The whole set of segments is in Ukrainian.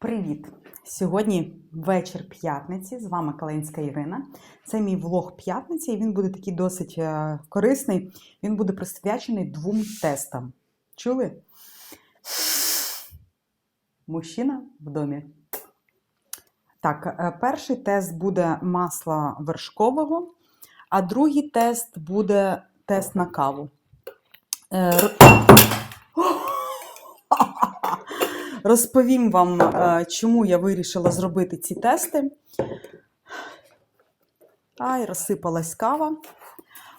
Привіт! Сьогодні вечір п'ятниці. З вами Калинська Ірина. Це мій влог п'ятниці, і він буде такий досить е, корисний. Він буде присвячений двом тестам. Чули? Мужчина в домі. Так, е, перший тест буде масла вершкового, а другий тест буде тест на каву. Е, р- Розповім вам, е, чому я вирішила зробити ці тести. Ай, розсипалась кава.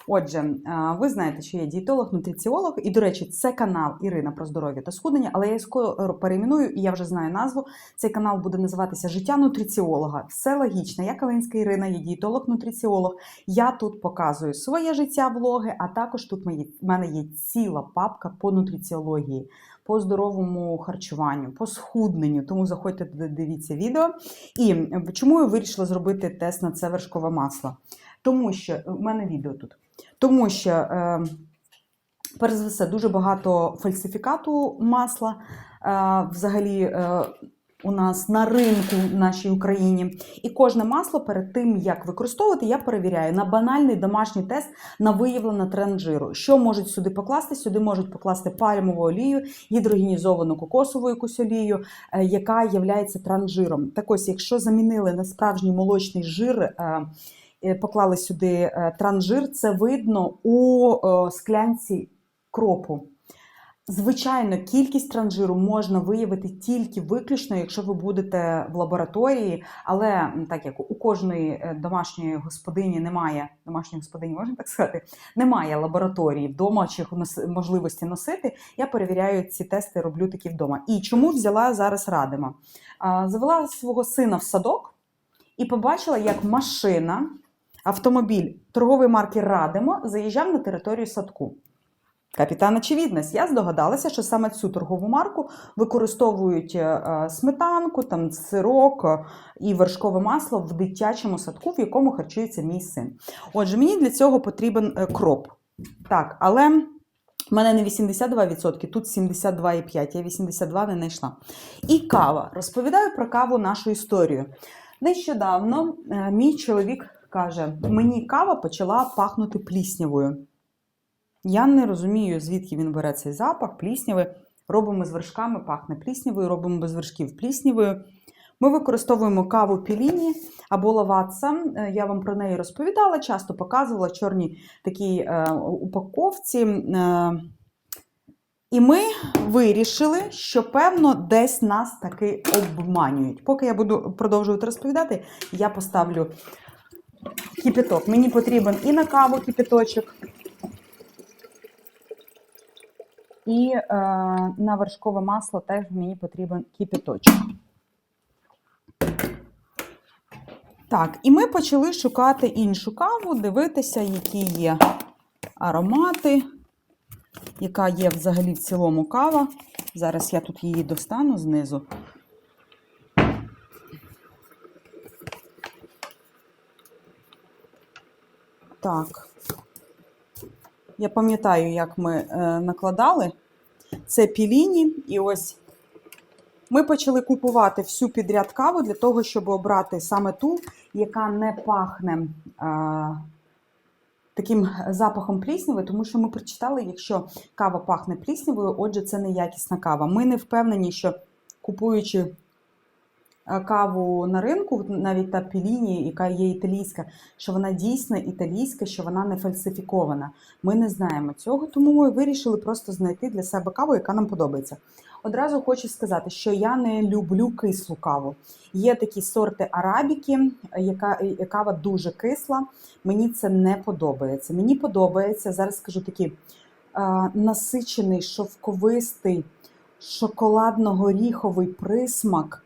Отже, е, ви знаєте, що я дієтолог, нутриціолог, і, до речі, це канал Ірина про здоров'я та схуднення, але я скоро перейменую, і я вже знаю назву. Цей канал буде називатися Життя нутриціолога. Все логічно. Я Калинська Ірина, я дієтолог, нутриціолог. Я тут показую своє життя, влоги, а також тут в мене є ціла папка по нутриціології, по здоровому харчуванню, по схудненню. Тому заходьте дивіться відео. І чому я вирішила зробити тест на це вершкове масло? Тому що е, в мене відео тут. Тому що, е, перш за все, дуже багато фальсифікату масла е, взагалі е, у нас на ринку в нашій Україні. І кожне масло перед тим, як використовувати, я перевіряю на банальний домашній тест на виявлений тренд жиру. Що можуть сюди покласти? Сюди можуть покласти пальмову олію, гідрогенізовану кокосову якусь олію, е, яка є транжиром. Так ось, якщо замінили на справжній молочний жир. е, е, Поклали сюди транжир, це видно у склянці кропу. Звичайно, кількість транжиру можна виявити тільки виключно, якщо ви будете в лабораторії, але так як у кожної е, домашньої господині немає домашньої господині, можна так сказати, немає лабораторії вдома чи можливості носити. Я перевіряю ці тести, роблю такі вдома. І чому взяла зараз Радима? Завела свого сина в садок і побачила, як машина, автомобіль торгової марки Радимо заїжджав на територію садку. Капітан очевидність. Я здогадалася, що саме цю торгову марку використовують е, е, сметанку, там сирок е, і вершкове масло в дитячому садку, в якому харчується мій син. Отже, мені для цього потрібен кроп. Так, але в мене не 82%, тут 72,5%, я 82 не знайшла. І кава. Розповідаю про каву нашу історію. Нещодавно мій чоловік каже: мені кава почала пахнути пліснявою. Я не розумію, звідки він бере цей запах, плісняви. Робимо з вершками, пахне пліснявою, робимо без вершків пліснявою. Ми використовуємо каву піліні або лаватса. Е, Я вам про неї розповідала, часто показувала в чорній такій е, упаковці. Е, і ми вирішили, що певно десь нас таки обманюють. Поки я буду продовжувати розповідати, я поставлю кипяток. Мені потрібен і на каву кипяточок, і е, на вершкове масло теж мені потрібен кипяточок. Так, і ми почали шукати іншу каву, дивитися, які є аромати, яка є взагалі в цілому кава. Зараз я тут її достану знизу. Так. Я пам'ятаю, як ми е, накладали. Це піліні, і ось ми почали купувати всю підряд каву для того, щоб обрати саме ту, яка не пахне е, таким запахом плісняви, тому що ми прочитали, якщо кава пахне пліснявою, отже, це неякісна кава. Ми не впевнені, що купуючи каву на ринку, навіть та піліні, яка є італійська, що вона дійсно італійська, що вона не фальсифікована. Ми не знаємо цього, тому ми вирішили просто знайти для себе каву, яка нам подобається. Одразу хочу сказати, що я не люблю кислу каву. Є такі сорти арабіки, яка е, кава дуже кисла. Мені це не подобається. Мені подобається, зараз скажу такий е, насичений, шовковистий, шоколадно-горіховий присмак,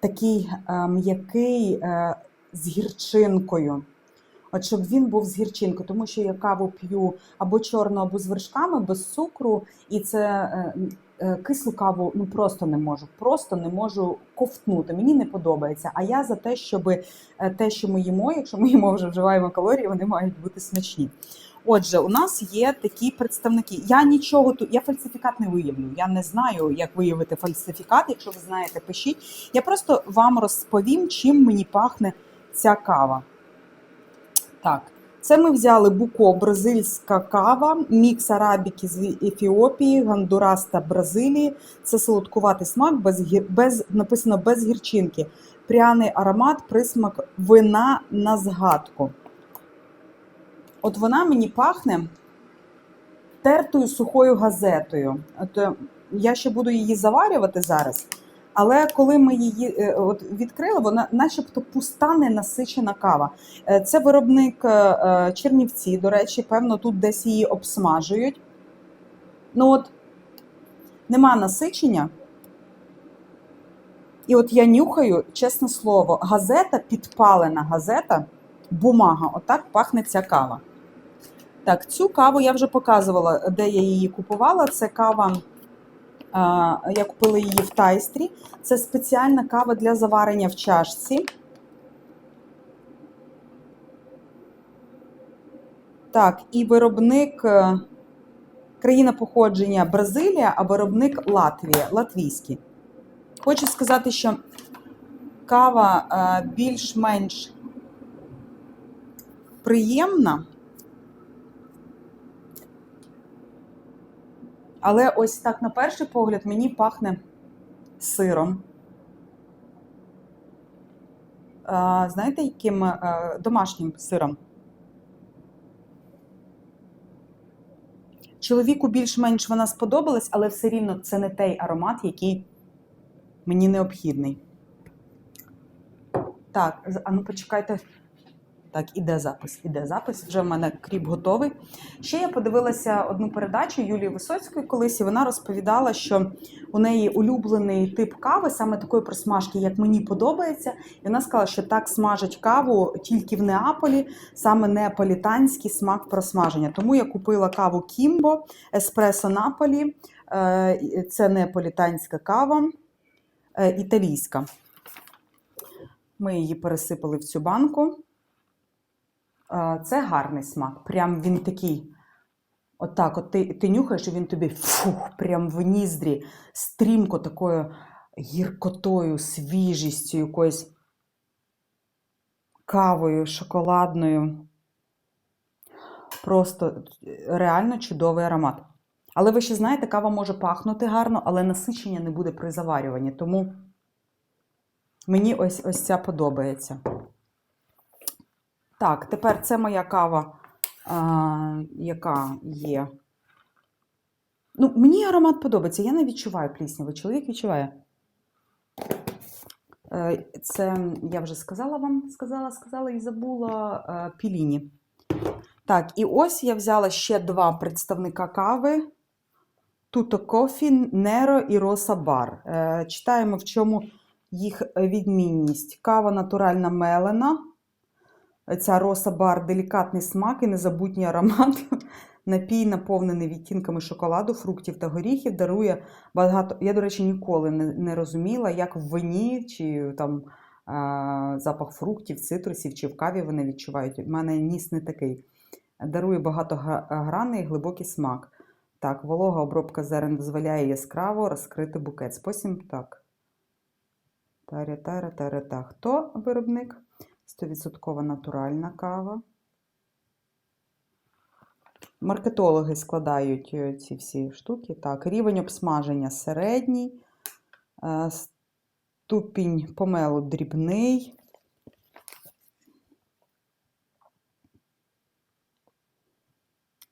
такий е, м'який е, з гірчинкою. От щоб він був з гірчинкою, тому що я каву п'ю або чорну, або з вершками, без цукру, і це е, кислу каву ну просто не можу. Просто не можу ковтнути. Мені не подобається. А я за те, щоб те, що ми їмо, якщо ми їмо вже вживаємо калорії, вони мають бути смачні. Отже, у нас є такі представники. Я нічого тут, я фальсифікат не виявлю. Я не знаю, як виявити фальсифікат. Якщо ви знаєте, пишіть. Я просто вам розповім, чим мені пахне ця кава. Так, це ми взяли буко, бразильська кава, мікс арабіки з Ефіопії, Гондурас та Бразилії. Це солодкуватий смак, без, без, написано без гірчинки. Пряний аромат, присмак вина на згадку. От вона мені пахне тертою сухою газетою. От е, я ще буду її заварювати зараз. Але коли ми її е, от відкрили, вона начебто пуста, ненасичена кава. Е, Це виробник Чернівці, до речі, певно, тут десь її обсмажують. Ну от нема насичення. І от я нюхаю, чесне слово, газета, підпалена газета, бумага, отак пахне ця кава. Так, цю каву я вже показувала, де я її купувала. Це кава, я купила її в тайстрі. Це спеціальна кава для заварення в чашці. Так, і виробник е, країна походження Бразилія, а виробник Латвія, латвійський. Хочу сказати, що кава е, більш-менш приємна. Але ось так, на перший погляд, мені пахне сиром. Знаєте, яким е, домашнім сиром? Чоловіку більш-менш вона сподобалась, але все рівно це не той аромат, який мені необхідний. Так, а ну почекайте. Так, іде запис, іде запис. Вже в мене кріп готовий. Ще я подивилася одну передачу Юлії Висоцької колись, і вона розповідала, що у неї улюблений тип кави, саме такої просмажки, як мені подобається. І вона сказала, що так смажать каву тільки в Неаполі, саме неаполітанський смак просмаження. Тому я купила каву Кімбо, Еспресо Наполі. Е, Це неаполітанська кава, е, італійська. Ми її пересипали в цю банку. Е, Це гарний смак. Прям він такий. Отак, от ти, ти нюхаєш, і він тобі фух, прям в ніздрі, стрімко такою гіркотою, свіжістю, якоюсь кавою, шоколадною. Просто реально чудовий аромат. Але ви ще знаєте, кава може пахнути гарно, але насичення не буде при заварюванні. Тому мені ось, ось ця подобається. Так, тепер це моя кава, а, яка є. Ну, мені аромат подобається. Я не відчуваю плісняву. Чоловік відчуває. Е, Це я вже сказала вам, сказала, сказала і забула е, піліні. Так, і ось я взяла ще два представника кави: Туто Кофі, Неро і Роса Бар. Е, Читаємо, в чому їх відмінність. Кава натуральна мелена. Ця роса бар делікатний смак і незабутній аромат. Напій, наповнений відтінками шоколаду, фруктів та горіхів, дарує багато. Я, до речі, ніколи не, розуміла, як в вині чи там запах фруктів, цитрусів чи в каві вони відчувають. У мене ніс не такий. Дарує багатогранний і глибокий смак. Так, волога обробка зерен дозволяє яскраво розкрити букет. Спосіб так. Таря-таря-таря-та. Хто виробник? 100% натуральна кава. Маркетологи складають е, ці всі штуки. Так, рівень обсмаження середній, е, ступінь помелу дрібний.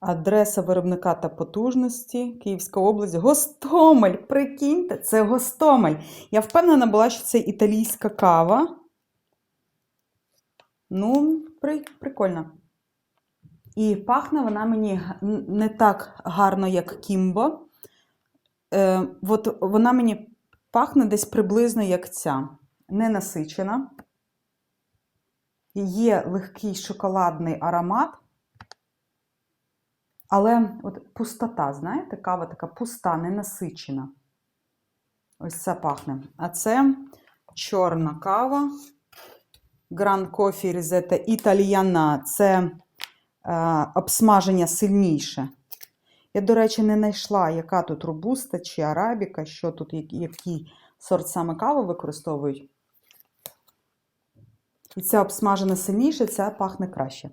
Адреса виробника та потужності Київська область. Гостомель! Прикиньте, це Гостомель. Я впевнена була, що це італійська кава. Ну, при, прикольно. І пахне вона мені не так гарно, як Кімбо. Е, от вона мені пахне десь приблизно як ця. Не насичена. Є легкий шоколадний аромат. Але от пустота, знаєте, кава така пуста, ненасичена. Ось це пахне. А це чорна кава. Гран Кофі Різета Італіяна. Це е, обсмаження сильніше. Я, до речі, не знайшла, яка тут робуста чи арабіка, що тут, який сорт саме кави використовують. І ця обсмажена сильніше, ця пахне краще.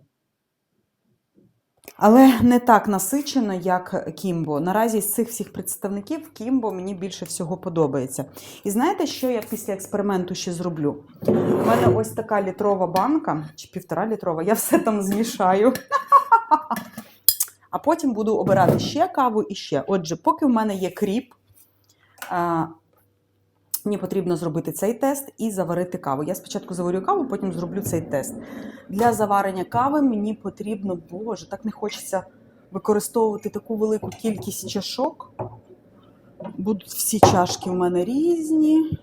Але не так насичено, як Кімбо. Наразі з цих всіх представників Кімбо мені більше всього подобається. І знаєте, що я після експерименту ще зроблю? У мене ось така літрова банка, чи півтора літрова, я все там змішаю. А потім буду обирати ще каву і ще. Отже, поки в мене є кріп, мені потрібно зробити цей тест і заварити каву. Я спочатку заварю каву, потім зроблю цей тест. Для заварення кави мені потрібно, боже, так не хочеться використовувати таку велику кількість чашок. Будуть всі чашки у мене різні.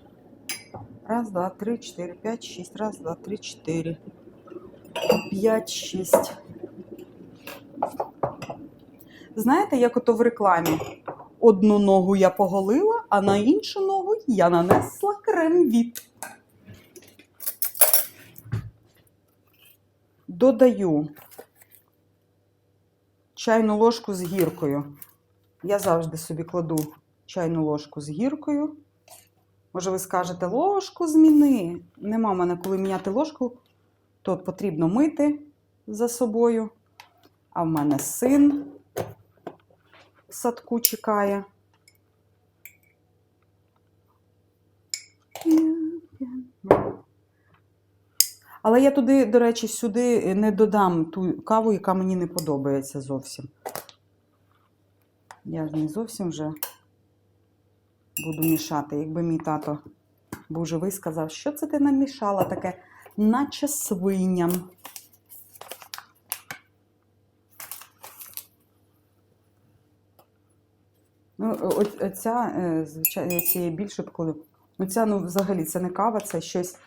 Раз, два, три, чотири, п'ять, шість. Раз, два, три, чотири. П'ять, шість. Знаєте, як ото в рекламі? Одну ногу я поголила, а на іншу ногу я нанесла крем від. Додаю чайну ложку з гіркою. Я завжди собі кладу чайну ложку з гіркою. Може, ви скажете, ложку зміни. Нема в мене коли міняти ложку, то потрібно мити за собою. А в мене син в садку чекає. Але я туди, до речі, сюди не додам ту каву, яка мені не подобається зовсім. Я ж не зовсім вже буду мішати. Якби мій тато був живий, сказав, що це ти намішала таке, наче свиням. Ну, оця, е, звичайно, цієї більше покладу. Оця, ну, взагалі, це не кава, це щось.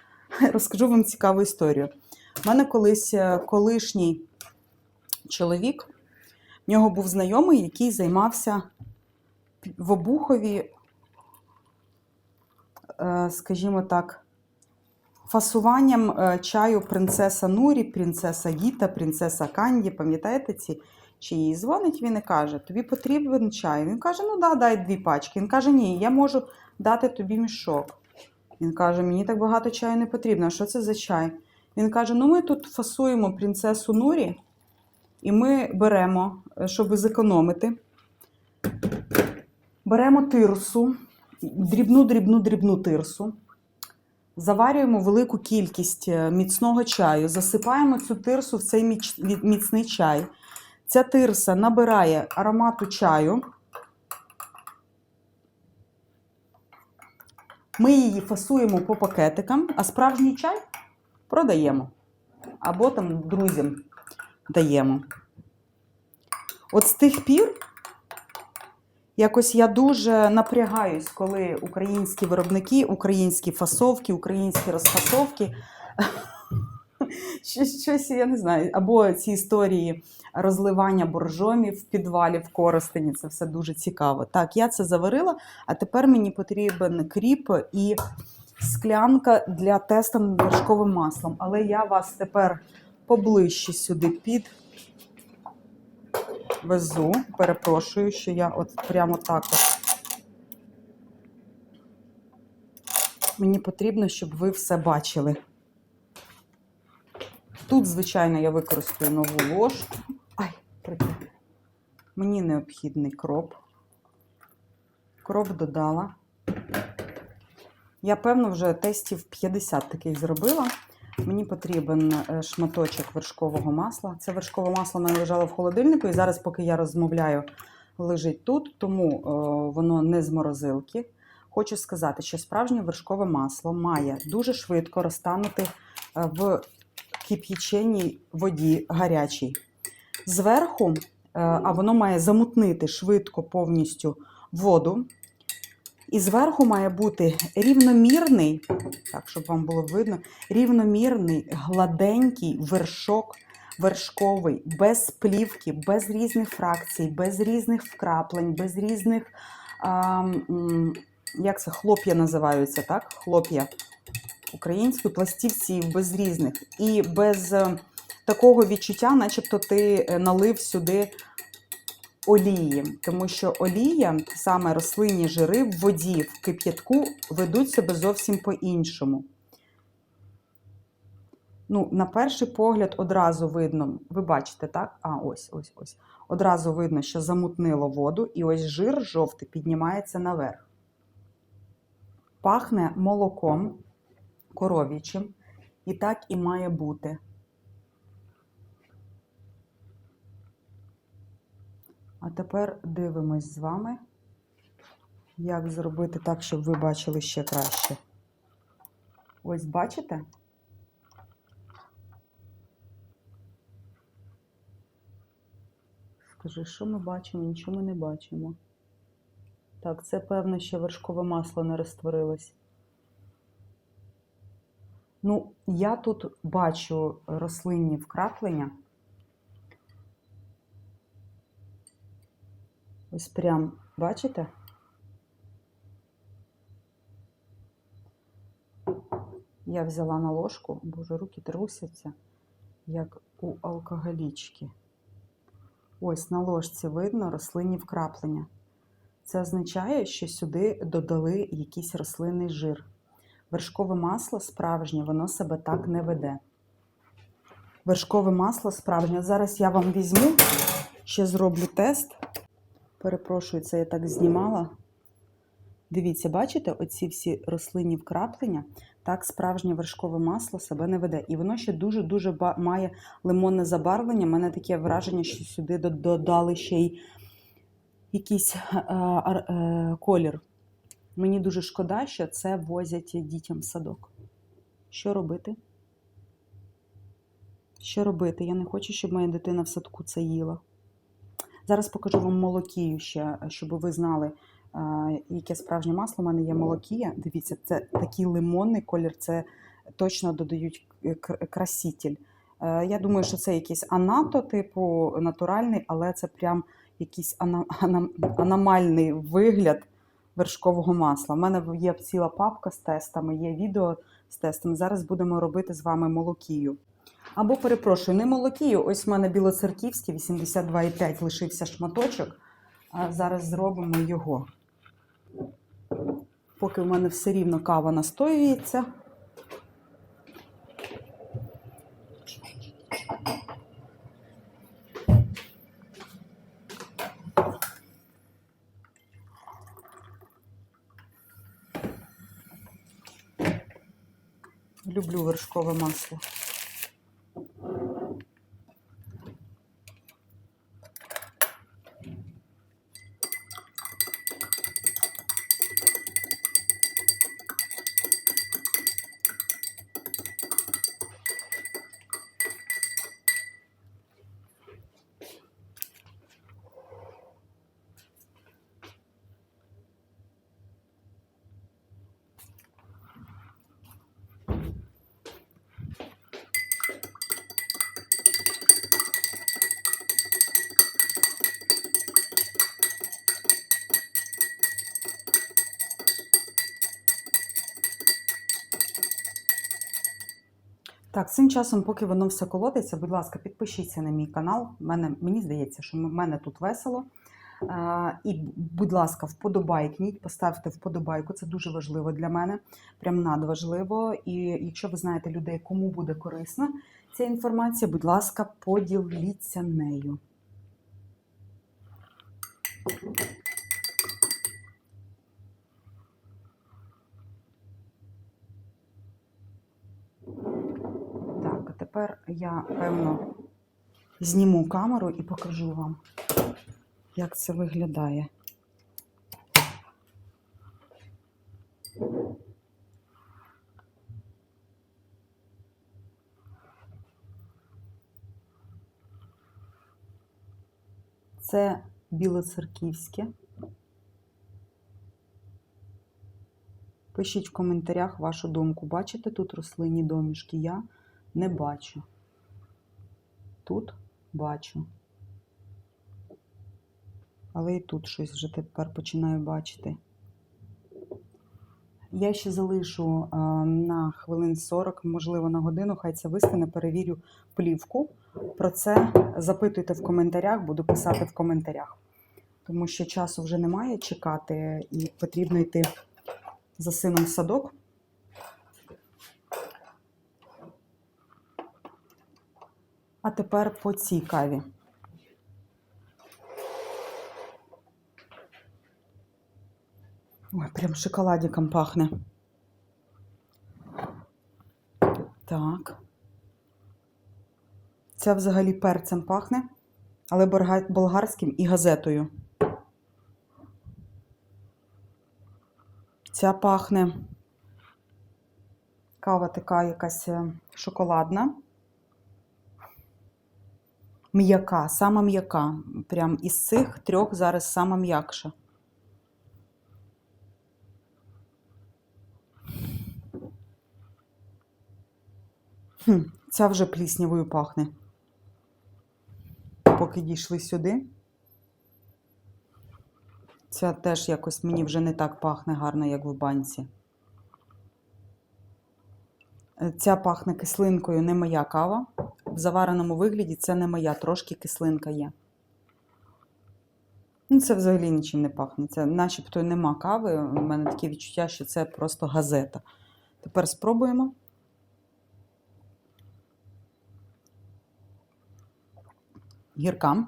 Розкажу вам цікаву історію. У мене колись е, колишній чоловік, в нього був знайомий, який займався в Обухові, е, скажімо так, фасуванням е, чаю принцеса Нурі, принцеса Гіта, принцеса Канді. Пам'ятаєте ці? Чи їй дзвонить він і каже, тобі потрібен чай. Він каже, ну да, дай дві пачки. Він каже, ні, я можу дати тобі мішок. Він каже, мені так багато чаю не потрібно. А що це за чай? Він каже: ну ми тут фасуємо принцесу Нурі, і ми беремо, е, щоб зекономити. Беремо тирсу, дрібну, дрібну, дрібну тирсу. Заварюємо велику кількість е, міцного чаю, засипаємо цю тирсу в цей міцний чай. Ця тирса набирає аромату чаю. Ми її фасуємо по пакетикам, а справжній чай продаємо. Або там друзям даємо. От з тих пір якось я дуже напрягаюсь, коли українські виробники, українські фасовки, українські розфасовки. Щось, щось, я не знаю, або ці історії розливання боржомів в підвалі в Коростені. Це все дуже цікаво. Так, я це заварила, а тепер мені потрібен кріп і склянка для теста над вершковим маслом. Але я вас тепер поближче сюди під везу. Перепрошую, що я от прямо так от. Мені потрібно, щоб ви все бачили. Тут, звичайно, я використаю нову ложку. Ай, прикрити. Мені необхідний кроп. Кроп додала. Я, певно, вже тестів 50 таких зробила. Мені потрібен е, шматочок вершкового масла. Це вершкове масло в мене лежало в холодильнику, і зараз, поки я розмовляю, лежить тут, тому е, воно не з морозилки. Хочу сказати, що справжнє вершкове масло має дуже швидко розтанути е, в кип'яченій воді гарячій. Зверху, е, а воно має замутнити швидко повністю воду. І зверху має бути рівномірний, так, щоб вам було видно, рівномірний, гладенький вершок вершковий, без плівки, без різних фракцій, без різних вкраплень, без різних, а, як це, хлоп'я називаються, так? Хлоп'я українською, пластівців, без різних. І без е, такого відчуття, начебто ти е, налив сюди олії, тому що олія, саме рослинні жири в воді, в кип'ятку ведуть себе зовсім по-іншому. Ну, на перший погляд одразу видно, ви бачите, так? А, ось, ось, ось. Одразу видно, що замутнило воду, і ось жир жовтий піднімається наверх. Пахне молоком коров'ячим, і так і має бути. А тепер дивимось з вами, як зробити так, щоб ви бачили ще краще. Ось бачите? Скажи, що ми бачимо? Нічого ми не бачимо. Так, це певно, ще вершкове масло не розтворилось. Ну, я тут бачу рослинні вкраплення. Ось прям, бачите? Я взяла на ложку, боже, руки трусяться, як у алкоголічки. Ось на ложці видно рослинні вкраплення. Це означає, що сюди додали якийсь рослинний жир. Вершкове масло справжнє, воно себе так не веде. Вершкове масло справжнє. Зараз я вам візьму, ще зроблю тест. Перепрошую, це я так знімала. Дивіться, бачите, оці всі рослинні вкраплення, так справжнє вершкове масло себе не веде. І воно ще дуже-дуже має лимонне забарвлення. У мене таке враження, що сюди додали ще й якийсь е, е, колір. Мені дуже шкода, що це возять дітям в садок. Що робити? Що робити? Я не хочу, щоб моя дитина в садку це їла. Зараз покажу вам молокію ще, щоб ви знали, яке справжнє масло. У мене є молокія. Дивіться, це такий лимонний колір, це точно додають краситель. Е, Я думаю, що це якийсь анато, типу натуральний, але це прям якийсь аномальний вигляд вершкового масла. У мене є ціла папка з тестами, є відео з тестами. Зараз будемо робити з вами молокію. Або, перепрошую, не молокію. Ось в мене білоцерківський 82,5 лишився шматочок. А зараз зробимо його. Поки в мене все рівно кава настоюється. Люблю вершкове масло. Так, цим часом, поки воно все колотиться, будь ласка, підпишіться на мій канал. Мене, мені здається, що в мене тут весело. А, і, будь ласка, вподобайкніть, поставте вподобайку, це дуже важливо для мене, прям надважливо. І якщо ви знаєте людей, кому буде корисна ця інформація, будь ласка, поділіться нею. Так, а тепер я, певно, зніму камеру і покажу вам, як це виглядає. Це білоцерківське. Пишіть в коментарях вашу думку. Бачите тут рослинні домішки? Я не бачу. Тут бачу. Але і тут щось вже тепер починаю бачити. Я ще залишу е, на хвилин 40, можливо, на годину. Хай це вистане, перевірю плівку. Про це запитуйте в коментарях, буду писати в коментарях. Тому що часу вже немає чекати, і потрібно йти за сином в садок. А тепер по цій каві. Ой, прям шоколадиком пахне. Так. Ця взагалі перцем пахне, але болгарським і газетою. Ця пахне кава така якась е, шоколадна. М'яка, сама м'яка. Прям із цих трьох зараз сама м'якша. Хм, ця вже пліснявою пахне. Поки дійшли сюди. Ця теж якось мені вже не так пахне гарно, як в банці. Ця пахне кислинкою, не моя кава. В завареному вигляді це не моя, трошки кислинка є. Ну, це взагалі нічим не пахне. Це начебто нема кави. У мене таке відчуття, що це просто газета. Тепер спробуємо. Гірка.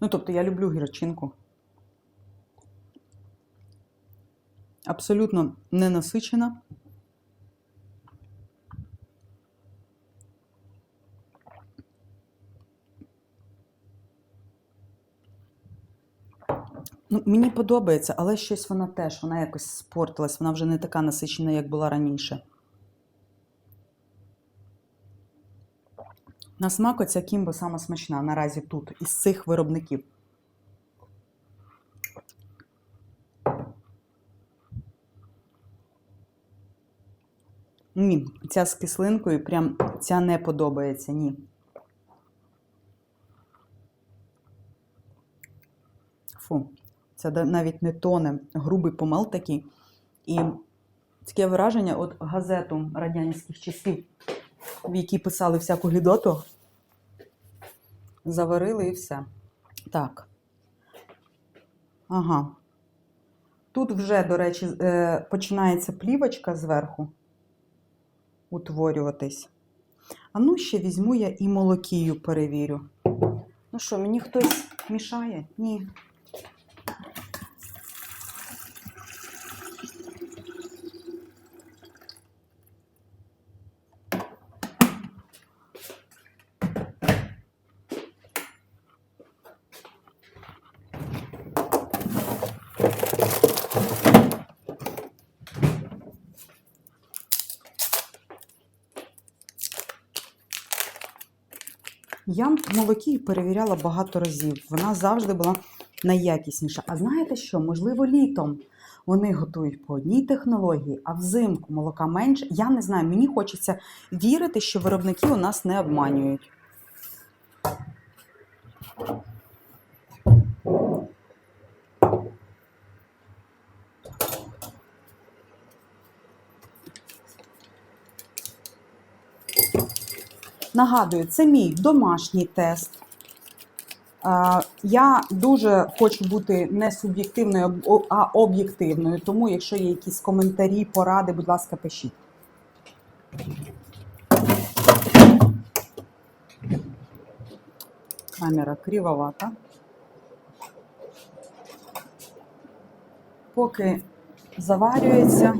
Ну, тобто я люблю гірчинку. Абсолютно не насичена. Ну, мені подобається, але щось вона теж, вона якось спортилась, вона вже не така насичена, як була раніше. На смак оця кімбо сама смачна наразі тут, із цих виробників. Ні, ця з кислинкою, прям ця не подобається, ні. Фу, це навіть не тоне, грубий помел такий. І таке враження, от газету радянських часів, в якій писали всяку гідоту, заварили і все. Так. Ага. Тут вже, до речі, е, починається плівочка зверху утворюватись. А ну, ще візьму я і молокію перевірю. Ну що, мені хтось мішає? Ні. Я молокію перевіряла багато разів. Вона завжди була найякісніша. А знаєте що? Можливо, літом вони готують по одній технології, а взимку молока менше. Я не знаю, мені хочеться вірити, що виробники у нас не обманюють. Нагадую, це мій домашній тест. Е, Я дуже хочу бути не суб'єктивною, а об'єктивною. Тому, якщо є якісь коментарі, поради, будь ласка, пишіть. Камера кривовата. Поки заварюється,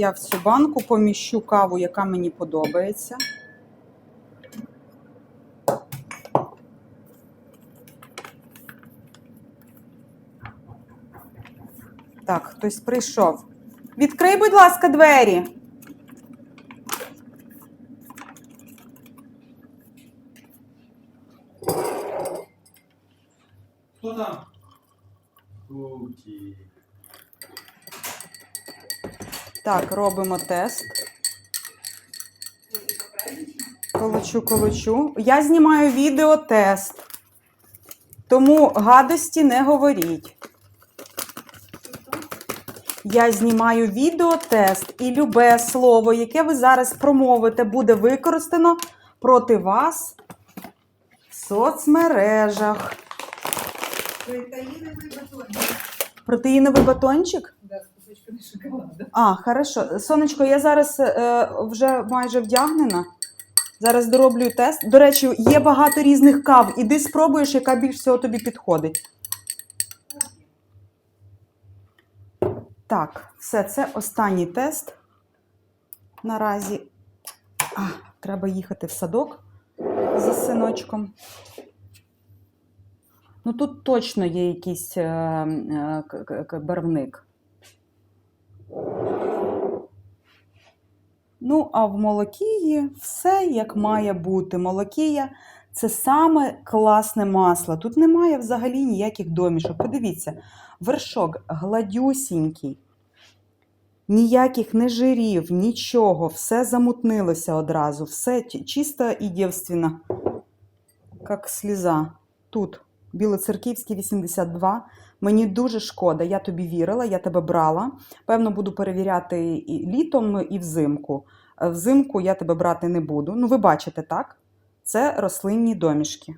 я в цю банку поміщу каву, яка мені подобається. Так, хтось прийшов. Відкрий, будь ласка, двері. Так, робимо тест. Колочу, колочу. Я знімаю відеотест. Тому гадості не говоріть. Я знімаю відеотест, і любе слово, яке ви зараз промовите, буде використано проти вас в соцмережах. Протеиновый батончик. Протеїновий батончик? Да, с кусочками шоколада. А, хорошо. Сонечко, я зараз е, вже майже вдягнена. Зараз дороблю тест. До речі, є багато різних кав. Іди спробуєш, яка більш всього тобі підходить. Так, все, це останній тест. Наразі. А, треба їхати в садок зі синочком. Ну тут точно є якийсь е, е, барвник. Ну, а в молокії все як має бути. Молокія це саме класне масло. Тут немає взагалі ніяких домішок. Подивіться, вершок гладюсінький, ніяких не жирів, нічого, все замутнилося одразу, все чисто і дівственно, як сліза. Тут Білоцерківський 82. Мені дуже шкода, я тобі вірила, я тебе брала. Певно, буду перевіряти і літом, і взимку. Е, Взимку я тебе брати не буду. Ну, ви бачите, так? Це рослинні домішки.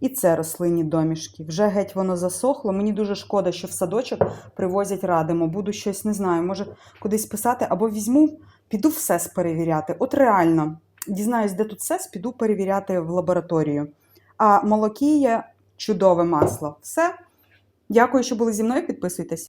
І це рослинні домішки. Вже геть воно засохло. Мені дуже шкода, що в садочок привозять радимо. Буду щось, не знаю, може кудись писати, або візьму, піду в СЕС перевіряти. От реально, дізнаюсь, де тут СЕС, піду перевіряти в лабораторію. А молокія чудове масло. Все. Дякую, що були зі мною. Підписуйтесь.